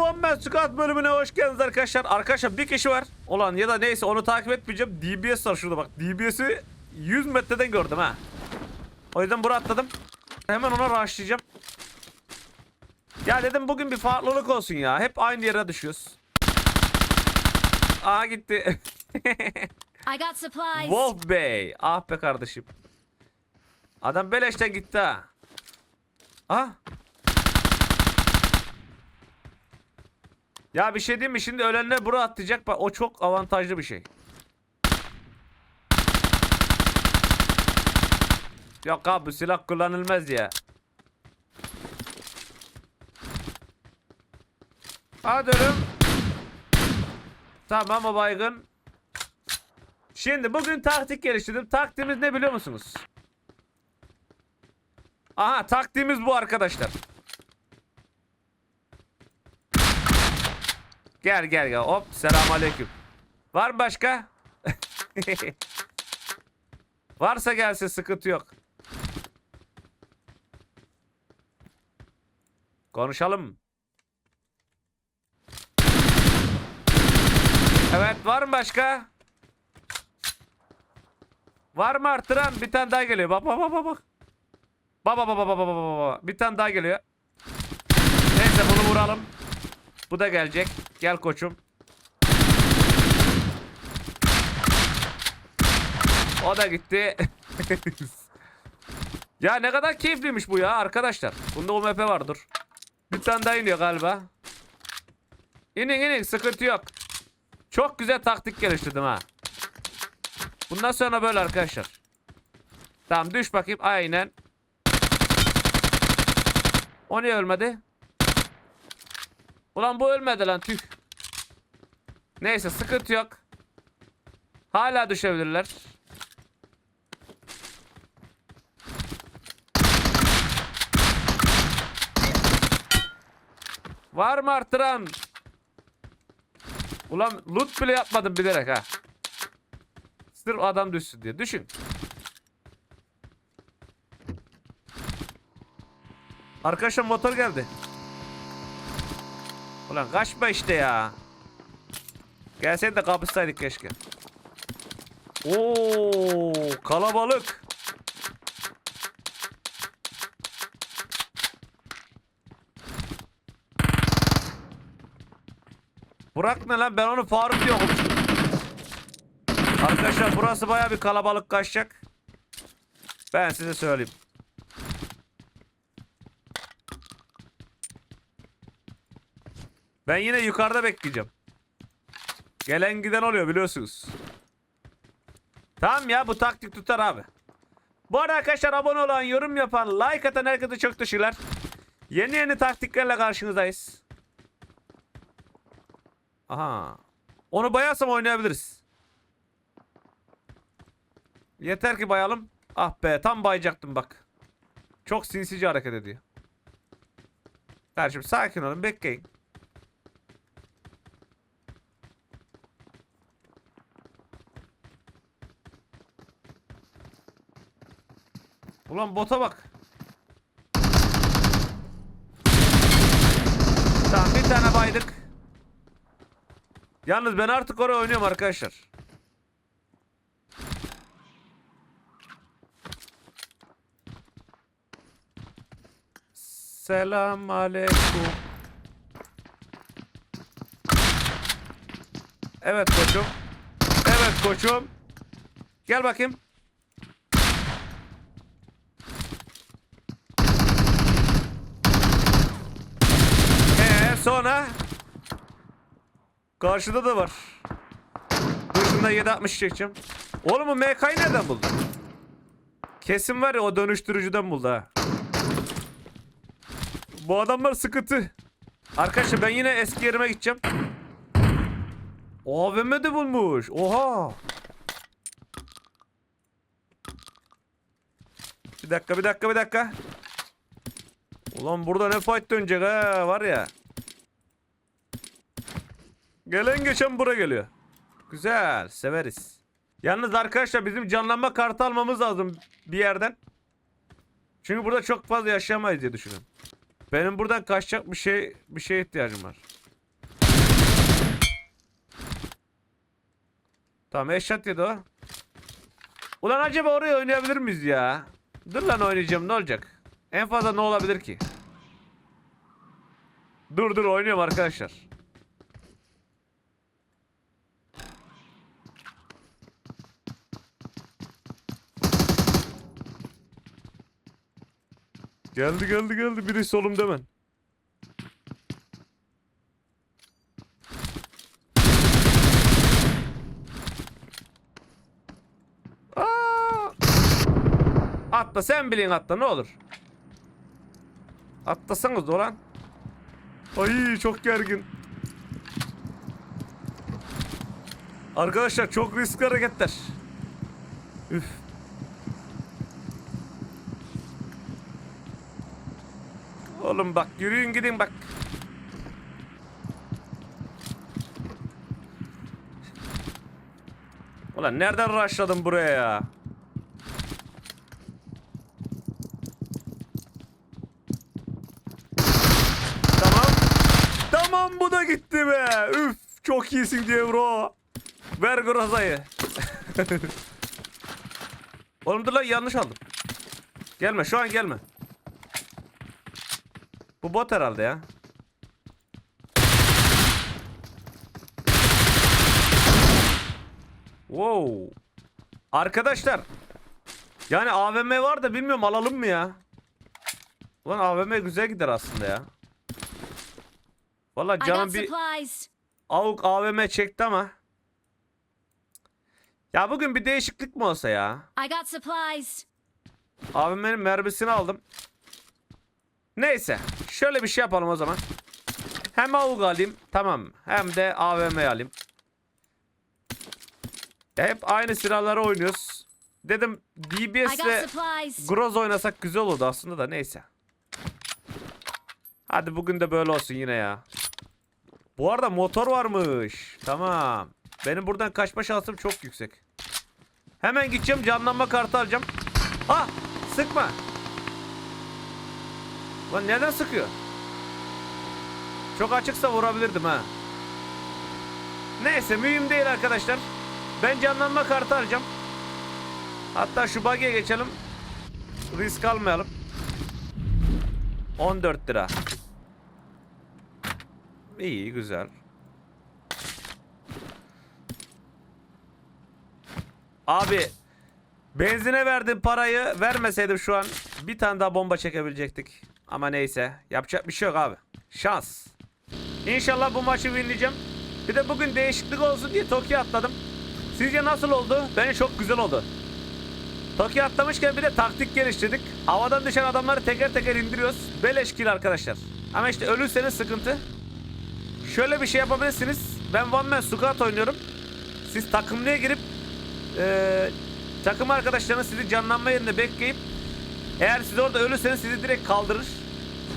One Man Squad bölümüne hoş geldiniz arkadaşlar. Arkadaşlar bir kişi var. Olan ya da neyse onu takip etmeyeceğim. DBS var şurada bak. DBS'i 100 metreden gördüm ha. O yüzden buraya atladım. Hemen ona rushlayacağım. Ya dedim bugün bir farklılık olsun ya. Hep aynı yere düşüyoruz. Aa gitti. I got supplies. Wolf Bey. Ah be kardeşim. Adam beleşten gitti ha. Ah. Ya bir şey diyeyim mi? Şimdi ölenler buraya atlayacak. Bak o çok avantajlı bir şey. Yok abi silah kullanılmaz ya. Hadi oğlum. Tamam o baygın. Şimdi bugün taktik geliştirdim. Taktiğimiz ne biliyor musunuz? Aha taktiğimiz bu arkadaşlar. Gel gel gel. Hop selam aleyküm. Var mı başka? Varsa gelsin sıkıntı yok. Konuşalım. Evet var mı başka? Var mı arttıran? Bir tane daha geliyor. Bak bak bak bak. bak. Baba baba baba baba baba. Bir tane daha geliyor. Neyse bunu vuralım. Bu da gelecek. Gel koçum. O da gitti. ya ne kadar keyifliymiş bu ya arkadaşlar. Bunda UMP vardır. Bir tane daha iniyor galiba. İnin inin sıkıntı yok. Çok güzel taktik geliştirdim ha. Bundan sonra böyle arkadaşlar. Tamam düş bakayım. Aynen. O niye ölmedi? Ulan bu ölmedi lan tüh. Neyse sıkıntı yok. Hala düşebilirler. Var mı artıran? Ulan loot bile yapmadım bilerek ha. Sırf adam düşsün diye. Düşün. Arkadaşlar motor geldi. Ulan kaçma işte ya. Gelseydi de kapışsaydık keşke. Oo kalabalık. Burak ne lan ben onu Faruk diye okumuştum. Arkadaşlar burası baya bir kalabalık kaçacak. Ben size söyleyeyim. Ben yine yukarıda bekleyeceğim. Gelen giden oluyor biliyorsunuz. Tamam ya bu taktik tutar abi. Bu arada arkadaşlar abone olan, yorum yapan, like atan herkese çok teşekkürler. Yeni yeni taktiklerle karşınızdayız. Aha. Onu bayarsam oynayabiliriz. Yeter ki bayalım. Ah be tam bayacaktım bak. Çok sinsice hareket ediyor. Kardeşim sakin olun bekleyin. Ulan bota bak. Tamam bir tane baydık. Yalnız ben artık oraya oynuyorum arkadaşlar. Selam aleyküm. Evet koçum. Evet koçum. Gel bakayım. Ee sonra Karşıda da var. Dur şundan 760 çekeceğim. Oğlum bu MK'yı nereden buldun? Kesin var ya o dönüştürücüden buldu ha. Bu adamlar sıkıntı. Arkadaşlar ben yine eski yerime gideceğim. AVM de bulmuş. Oha. Bir dakika bir dakika bir dakika. Ulan burada ne fight dönecek ha var ya. Gelen geçen bura geliyor. Güzel. Severiz. Yalnız arkadaşlar bizim canlanma kartı almamız lazım bir yerden. Çünkü burada çok fazla yaşayamayız diye düşünüyorum. Benim buradan kaçacak bir şey bir şeye ihtiyacım var. Tamam eşat yedi o. Ulan acaba oraya oynayabilir miyiz ya? Dur lan oynayacağım ne olacak? En fazla ne olabilir ki? Dur dur oynuyorum arkadaşlar. Geldi geldi geldi biri solumda hemen. Aa! Atla sen bilin atla ne olur. Atlasanız ulan. Ay çok gergin. Arkadaşlar çok riskli hareketler. Üf. Oğlum bak yürüyün gidin bak. Ulan nereden rushladım buraya ya? Tamam. Tamam bu da gitti be. Üf çok iyisin diye bro. Ver grozayı. Oğlum dur lan yanlış aldım. Gelme şu an gelme. Bu bot herhalde ya. Wow. Arkadaşlar. Yani AVM var da bilmiyorum alalım mı ya? Ulan AVM güzel gider aslında ya. Valla canım bir avuk AVM çekti ama. Ya bugün bir değişiklik mi olsa ya? AVM'nin mermisini aldım. Neyse. Şöyle bir şey yapalım o zaman. Hem avuk alayım. Tamam. Hem de AVM alayım. Hep aynı silahları oynuyoruz. Dedim I DBS got ve supplies. Groz oynasak güzel olurdu aslında da neyse. Hadi bugün de böyle olsun yine ya. Bu arada motor varmış. Tamam. Benim buradan kaçma şansım çok yüksek. Hemen gideceğim canlanma kartı alacağım. Ha sıkma. Lan neden sıkıyor? Çok açıksa vurabilirdim ha. Neyse mühim değil arkadaşlar. Ben canlanma kartı alacağım. Hatta şu bug'e geçelim. Risk almayalım. 14 lira. İyi güzel. Abi benzine verdim parayı vermeseydim şu an bir tane daha bomba çekebilecektik. Ama neyse yapacak bir şey yok abi. Şans. İnşallah bu maçı winleyeceğim. Bir de bugün değişiklik olsun diye Tokyo atladım. Sizce nasıl oldu? Bence çok güzel oldu. Tokyo atlamışken bir de taktik geliştirdik. Havadan düşen adamları teker teker indiriyoruz. Beleş kill arkadaşlar. Ama işte ölürseniz sıkıntı. Şöyle bir şey yapabilirsiniz. Ben one man squad oynuyorum. Siz takımlıya girip eee takım arkadaşlarınız sizi canlanma yerinde bekleyip eğer siz orada ölürseniz sizi direkt kaldırır.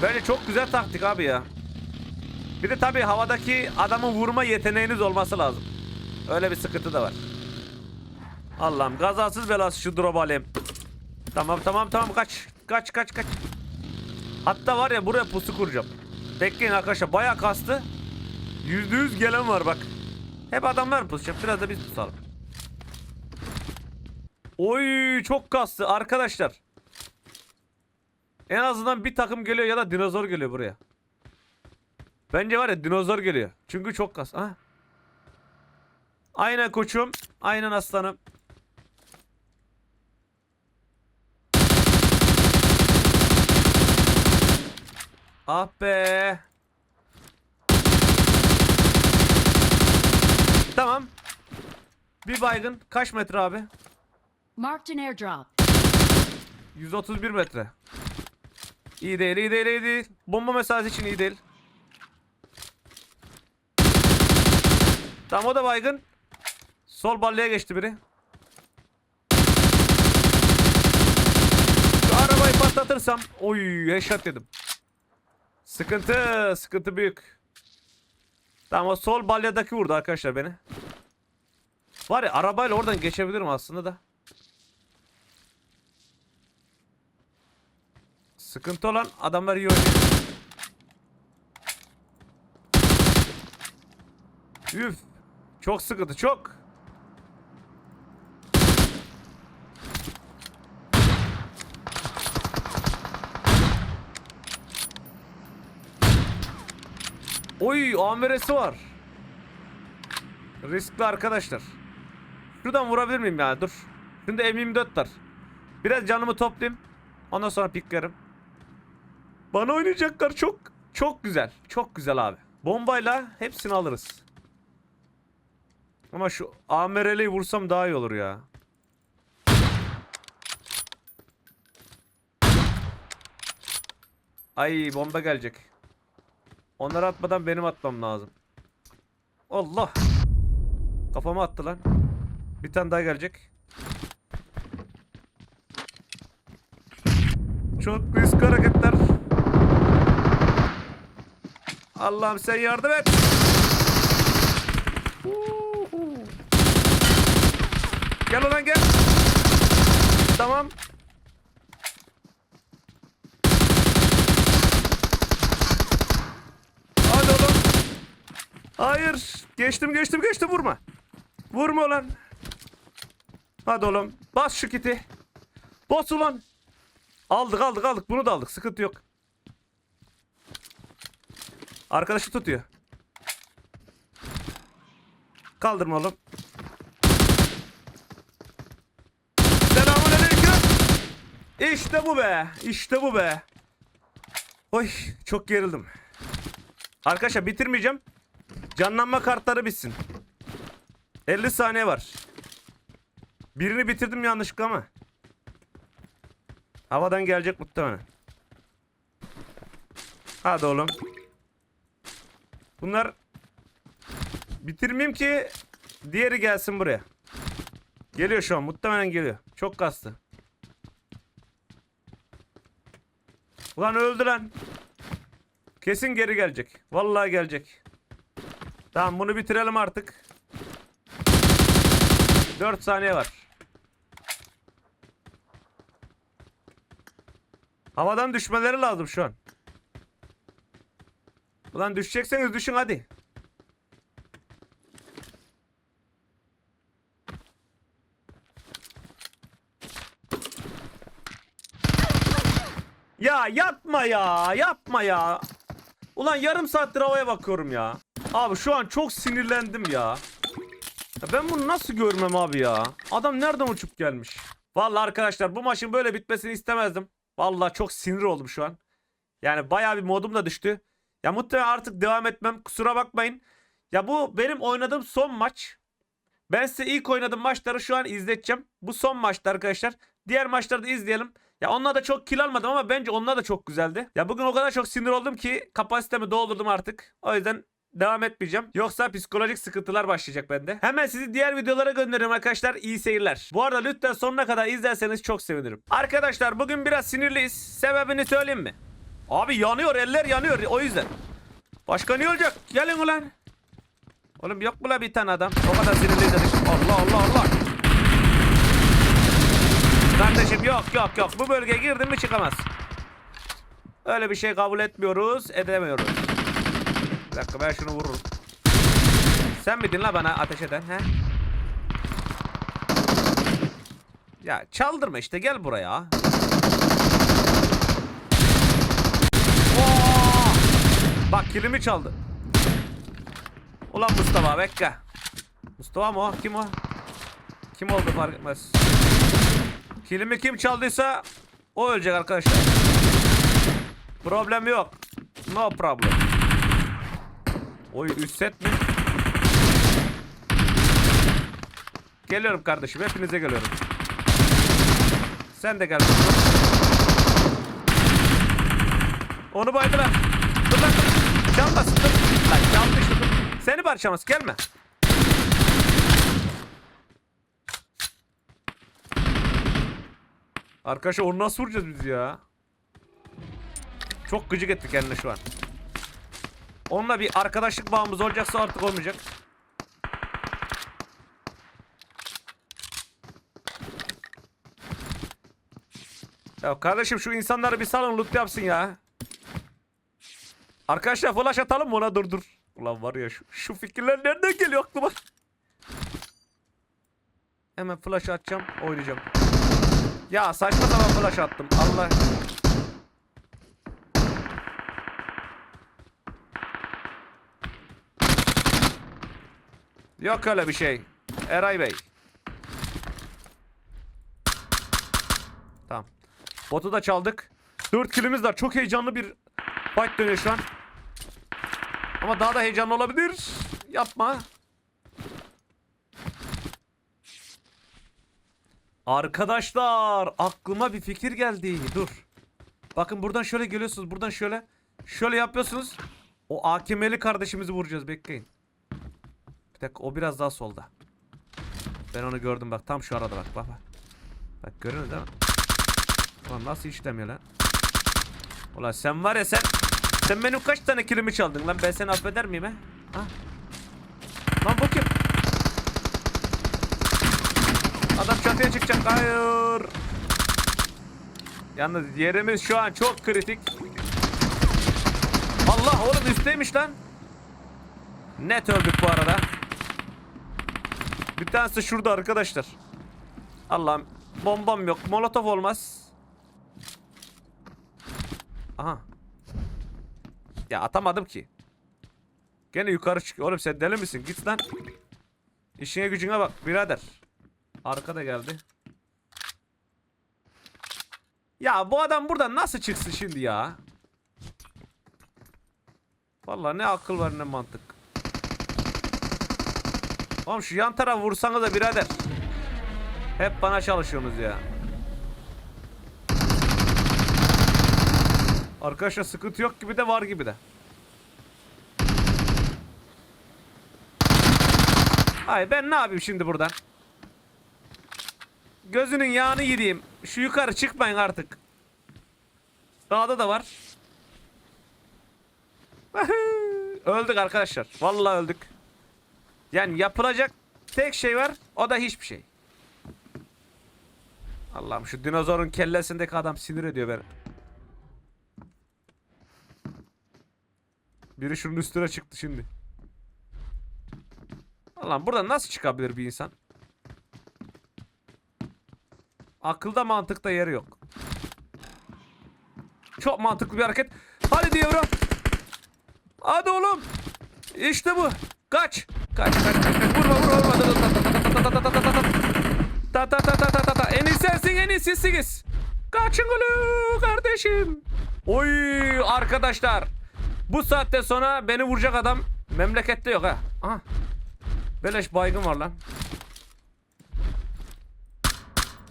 Böyle çok güzel taktik abi ya. Bir de tabii havadaki adamı vurma yeteneğiniz olması lazım. Öyle bir sıkıntı da var. Allah'ım gazasız belasız şu drop alayım. Tamam tamam tamam kaç. Kaç kaç kaç. Hatta var ya buraya pusu kuracağım. Bekleyin arkadaşlar bayağı kastı. Yüzde yüz gelen var bak. Hep adamlar mı pusacak? Biraz da biz pusalım. Oy çok kastı arkadaşlar. En azından bir takım geliyor ya da dinozor geliyor buraya. Bence var ya dinozor geliyor. Çünkü çok kas. Ha? Aynen koçum. Aynen aslanım. Ah be. Tamam. Bir baygın. Kaç metre abi? Marked an airdrop. 131 metre. İyi değil, iyi değil, iyi değil. Bomba mesajı için iyi değil. Tamam o da baygın. Sol ballıya geçti biri. Şu arabayı patlatırsam. Oy headshot dedim. Sıkıntı, sıkıntı büyük. Tamam o sol balyadaki vurdu arkadaşlar beni. Var ya arabayla oradan geçebilirim aslında da. Sıkıntı olan adamlar iyi oynuyor. Üf. Çok sıkıntı çok. Oy amiresi var. Riskli arkadaşlar. Şuradan vurabilir miyim ya? Dur. Şimdi M24 var. Biraz canımı toplayayım. Ondan sonra piklerim. Bana oynayacaklar çok çok güzel. Çok güzel abi. Bombayla hepsini alırız. Ama şu AMR'liyi vursam daha iyi olur ya. Ay bomba gelecek. Onları atmadan benim atmam lazım. Allah. Kafama attı lan. Bir tane daha gelecek. Çok risk hareketler. Allah'ım sen yardım et. Gel ulan gel. Tamam. Hadi oğlum. Hayır. Geçtim geçtim geçtim vurma. Vurma ulan. Hadi oğlum. Bas şu kiti. Bas ulan. Aldık aldık aldık. Bunu da aldık. Sıkıntı yok. Arkadaşı tutuyor. Kaldırma oğlum. Selamünaleyküm. İşte bu be. İşte bu be. Oy çok gerildim. Arkadaşlar bitirmeyeceğim. Canlanma kartları bitsin. 50 saniye var. Birini bitirdim yanlışlıkla ama. Havadan gelecek muhtemelen. Hadi oğlum. Bunlar bitirmeyeyim ki diğeri gelsin buraya. Geliyor şu an muhtemelen geliyor. Çok kastı. Ulan öldü lan. Kesin geri gelecek. Vallahi gelecek. Tamam bunu bitirelim artık. 4 saniye var. Havadan düşmeleri lazım şu an. Ulan düşecekseniz düşün hadi. Ya yapma ya, yapma ya. Ulan yarım saattir havaya bakıyorum ya. Abi şu an çok sinirlendim ya. Ya ben bunu nasıl görmem abi ya? Adam nereden uçup gelmiş? Vallahi arkadaşlar bu maçın böyle bitmesini istemezdim. Vallahi çok sinir oldum şu an. Yani bayağı bir modum da düştü. Ya muhtemelen artık devam etmem. Kusura bakmayın. Ya bu benim oynadığım son maç. Ben size ilk oynadığım maçları şu an izleteceğim. Bu son maçtı arkadaşlar. Diğer maçları da izleyelim. Ya onlar da çok kill almadım ama bence onlar da çok güzeldi. Ya bugün o kadar çok sinir oldum ki kapasitemi doldurdum artık. O yüzden devam etmeyeceğim. Yoksa psikolojik sıkıntılar başlayacak bende. Hemen sizi diğer videolara gönderirim arkadaşlar. İyi seyirler. Bu arada lütfen sonuna kadar izlerseniz çok sevinirim. Arkadaşlar bugün biraz sinirliyiz. Sebebini söyleyeyim mi? Abi yanıyor eller yanıyor o yüzden. Başka ne olacak? Gelin ulan. Oğlum yok mu la bir tane adam? O kadar dedik. Allah Allah Allah. Kardeşim yok yok yok. Bu bölgeye girdin mi çıkamaz. Öyle bir şey kabul etmiyoruz, edemiyoruz. Bir dakika ben şunu vururum. Sen miydin la bana ateş eden he? Ya çaldırma işte gel buraya. Oo! Bak kilimi çaldı. Ulan Mustafa bekle. Mustafa mı o? Kim o? Kim oldu fark etmez. Kilimi kim çaldıysa o ölecek arkadaşlar. Problem yok. No problem. Oy üst set mi? Geliyorum kardeşim. Hepinize geliyorum. Sen de gel. Onu baydılar. Dur. Çalmasın dur. Lan çaldı işte dur. Seni parçamaz gelme. Arkadaşlar onu nasıl vuracağız biz ya? Çok gıcık etti kendine şu an. Onunla bir arkadaşlık bağımız olacaksa artık olmayacak. Ya kardeşim şu insanları bir salın loot yapsın ya. Arkadaşlar flash atalım mı ona dur dur. Ulan var ya şu, şu fikirler nereden geliyor aklıma? Hemen flash atacağım oynayacağım. Ya saçma sapan flash attım Allah. Yok öyle bir şey. Eray Bey. Tamam. Botu da çaldık. 4 kilimiz var. Çok heyecanlı bir fight dönüyor şu an. Ama daha da heyecanlı olabilir. Yapma. Arkadaşlar aklıma bir fikir geldi. Dur. Bakın buradan şöyle geliyorsunuz. Buradan şöyle. Şöyle yapıyorsunuz. O AKM'li kardeşimizi vuracağız. Bekleyin. Bir dakika o biraz daha solda. Ben onu gördüm bak. Tam şu arada bak. Bak bak. Bak görüyorsunuz değil mi? Ulan nasıl işlemiyor lan? Ulan sen var ya sen. Sen benim kaç tane kilimi çaldın lan? Ben seni affeder miyim he? Ha? Lan bu kim? Adam çatıya çıkacak. Hayır. Yalnız yerimiz şu an çok kritik. Allah oğlum üstteymiş lan. Net öldük bu arada. Bir tanesi şurada arkadaşlar. Allah'ım bombam yok. Molotof olmaz. Aha. Ya atamadım ki. Gene yukarı çıkıyor. Oğlum sen deli misin? Git lan. İşine gücüne bak birader. Arkada geldi. Ya bu adam buradan nasıl çıksın şimdi ya? Vallahi ne akıl var ne mantık. Oğlum şu yan taraf vursanız da birader. Hep bana çalışıyorsunuz ya. Arkadaşlar sıkıntı yok gibi de var gibi de. Ay ben ne yapayım şimdi buradan? Gözünün yağını yediğim. Şu yukarı çıkmayın artık. Sağda da var. öldük arkadaşlar. Vallahi öldük. Yani yapılacak tek şey var. O da hiçbir şey. Allah'ım şu dinozorun kellesindeki adam sinir ediyor beni. Biri şunun üstüne çıktı şimdi. Allah'ım buradan nasıl çıkabilir bir insan? Akılda mantıkta yeri yok. Çok mantıklı bir hareket. Hadi diyorum. Hadi oğlum. İşte bu. Kaç. Kaç kaç kaç. kaç. Vurma vurma vurma. Ta ta ta ta ta ta ta ta ta. En iyi sensin en iyi sizsiniz. Kaçın gülü kardeşim. Oy arkadaşlar. Bu saatte sonra beni vuracak adam memlekette yok ha. Aha. Beleş baygın var lan.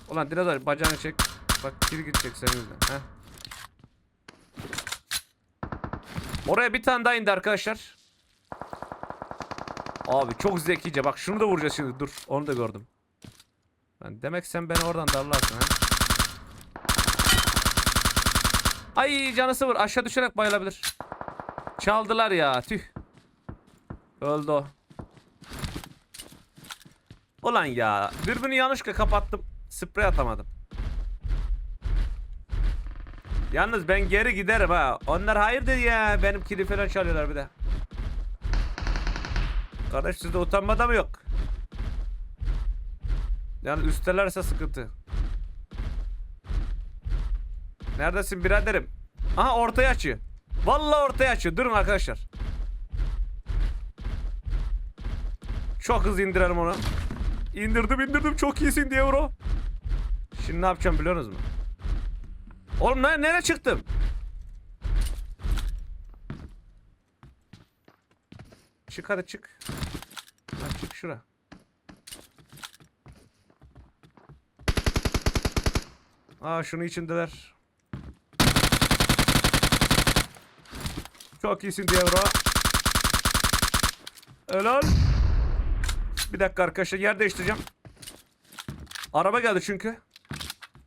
Ulan dinozor bacağını çek. Bak geri gidecek senin yüzünden. Heh. Oraya bir tane daha indi arkadaşlar. Abi çok zekice. Bak şunu da vuracağız şimdi. Dur. Onu da gördüm. Ben demek sen beni oradan darlarsın ha. Ay canı sıfır. Aşağı düşerek bayılabilir. Çaldılar ya. Tüh. Öldü o. Ulan ya. Dürbünü yanlışlıkla kapattım. Sprey atamadım. Yalnız ben geri giderim ha. Onlar hayırdır ya. Benim kili falan çalıyorlar bir de. Kardeş sizde utanmada mı yok? Yani üstelerse sıkıntı. Neredesin biraderim? Aha ortaya açıyor. Vallahi ortaya açıyor. Durun arkadaşlar. Çok hızlı indirelim onu. İndirdim indirdim çok iyisin diye bro. Şimdi ne yapacağım biliyor musunuz? Oğlum ne, nereye çıktım? Çık hadi çık. Lan çık şura. Aa şunu içindeler. Çok iyisin bro. Helal. Bir dakika arkadaşlar yer değiştireceğim. Araba geldi çünkü.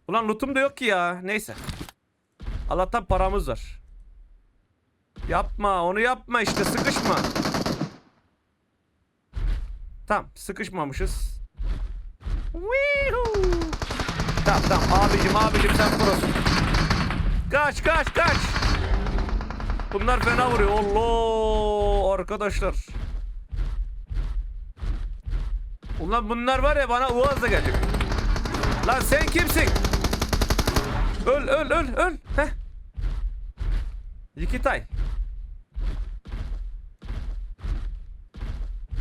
Ulan lootum da yok ki ya. Neyse. Allah'tan paramız var. Yapma onu yapma işte sıkışma. Tamam sıkışmamışız. Tamam tamam abicim abicim sen prosun. Kaç kaç kaç. Bunlar fena vuruyor. Allah arkadaşlar. Ulan bunlar var ya bana uazla gelecek. Lan sen kimsin? Öl öl öl öl. Heh. Yikitay.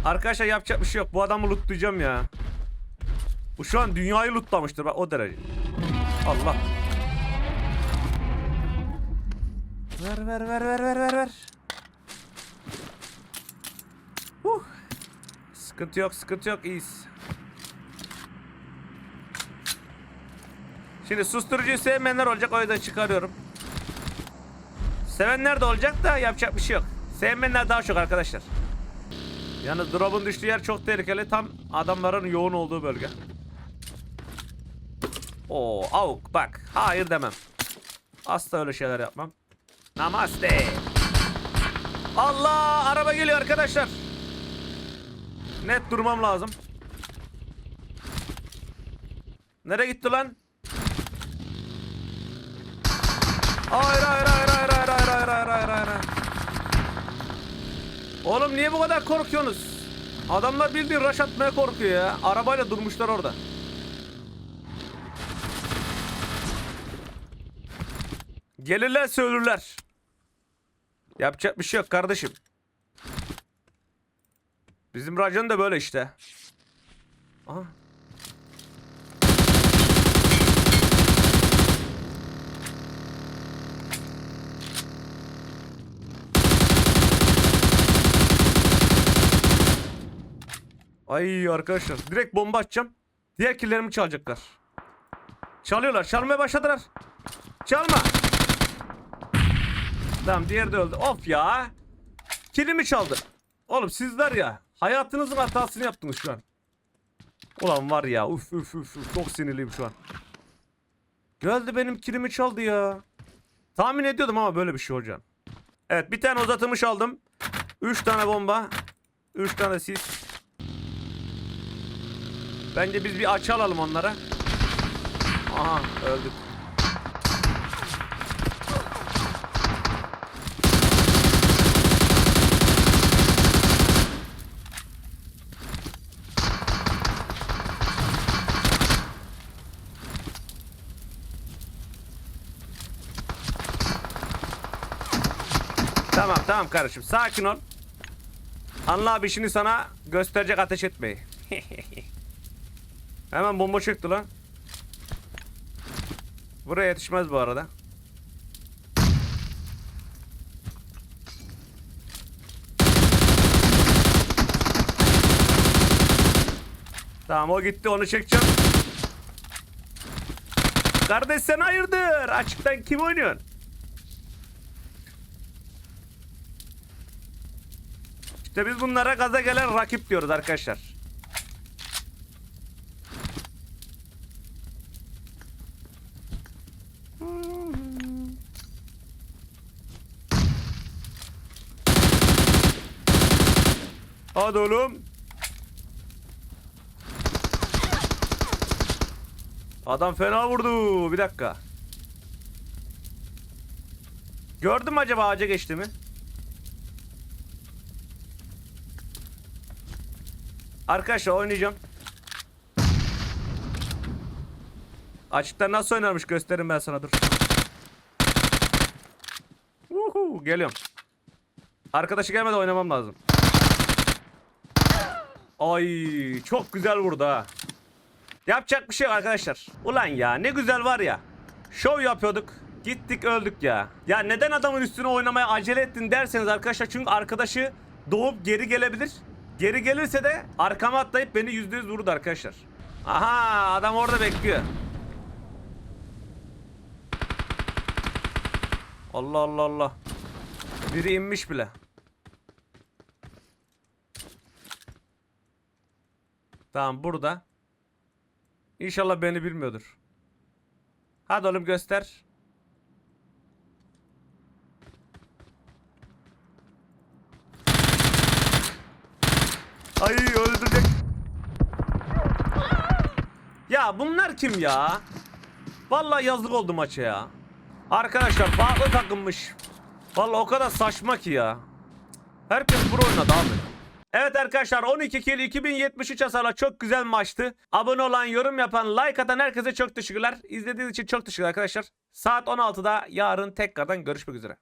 Arkadaşlar yapacak bir şey yok. Bu adamı lootlayacağım ya. Bu şu an dünyayı lootlamıştır bak o derece. Allah. Ver ver ver ver ver ver ver. Huh. Sıkıntı yok sıkıntı yok iyiyiz. Şimdi susturucuyu sevmeyenler olacak o yüzden çıkarıyorum. Sevenler de olacak da yapacak bir şey yok. Sevmeyenler daha çok arkadaşlar. Yani drop'un düştüğü yer çok tehlikeli. Tam adamların yoğun olduğu bölge. Oo, avuk bak. Hayır demem. Asla öyle şeyler yapmam. Namaste. Allah araba geliyor arkadaşlar. Net durmam lazım. Nereye gitti lan? Hayır hayır hayır hayır hayır hayır hayır hayır hayır hayır. Oğlum niye bu kadar korkuyorsunuz? Adamlar bildiğin rush atmaya korkuyor ya. Arabayla durmuşlar orada. Gelirlerse ölürler. Yapacak bir şey yok kardeşim. Bizim racon da böyle işte. Aha. Ay arkadaşlar direkt bomba atacağım. Diğer killerimi çalacaklar. Çalıyorlar. Çalmaya başladılar. Çalma. Tamam diğeri de öldü. Of ya. Kilimi çaldı. Oğlum sizler ya. Hayatınızın hatasını yaptınız şu an. Ulan var ya. Uf uf uf. uf, Çok sinirliyim şu an. Geldi benim kilimi çaldı ya. Tahmin ediyordum ama böyle bir şey olacak. Evet bir tane uzatılmış aldım. 3 tane bomba. 3 tane sis. Bence biz bir açı alalım onlara. Aha öldük. Tamam kardeşim sakin ol. Anla abi şimdi sana gösterecek ateş etmeyi. Hemen bomba çıktı lan. Buraya yetişmez bu arada. Tamam o gitti onu çekeceğim. Kardeş sen hayırdır? Açıktan kim oynuyorsun? İşte biz bunlara gaza gelen rakip diyoruz arkadaşlar. Hadi oğlum. Adam fena vurdu. Bir dakika. Gördün mü acaba ağaca geçti mi? Arkadaşlar oynayacağım. Açıkta nasıl oynarmış göstereyim ben sana dur. Uhu, geliyorum. Arkadaşı gelmeden oynamam lazım. Ay çok güzel vurdu ha. Yapacak bir şey yok arkadaşlar. Ulan ya ne güzel var ya. Şov yapıyorduk. Gittik öldük ya. Ya neden adamın üstüne oynamaya acele ettin derseniz arkadaşlar çünkü arkadaşı doğup geri gelebilir. Geri gelirse de arkama atlayıp beni yüzde yüz vurdu arkadaşlar. Aha adam orada bekliyor. Allah Allah Allah. Biri inmiş bile. Tamam burada. İnşallah beni bilmiyordur. Hadi oğlum göster. Ay öldürecek. Ya bunlar kim ya? Vallahi yazık oldu maça ya. Arkadaşlar farklı takılmış. Vallahi o kadar saçma ki ya. Herkes pro oynadı abi. Evet arkadaşlar 12 kill 2073 hasarla çok güzel maçtı. Abone olan, yorum yapan, like atan herkese çok teşekkürler. İzlediğiniz için çok teşekkürler arkadaşlar. Saat 16'da yarın tekrardan görüşmek üzere.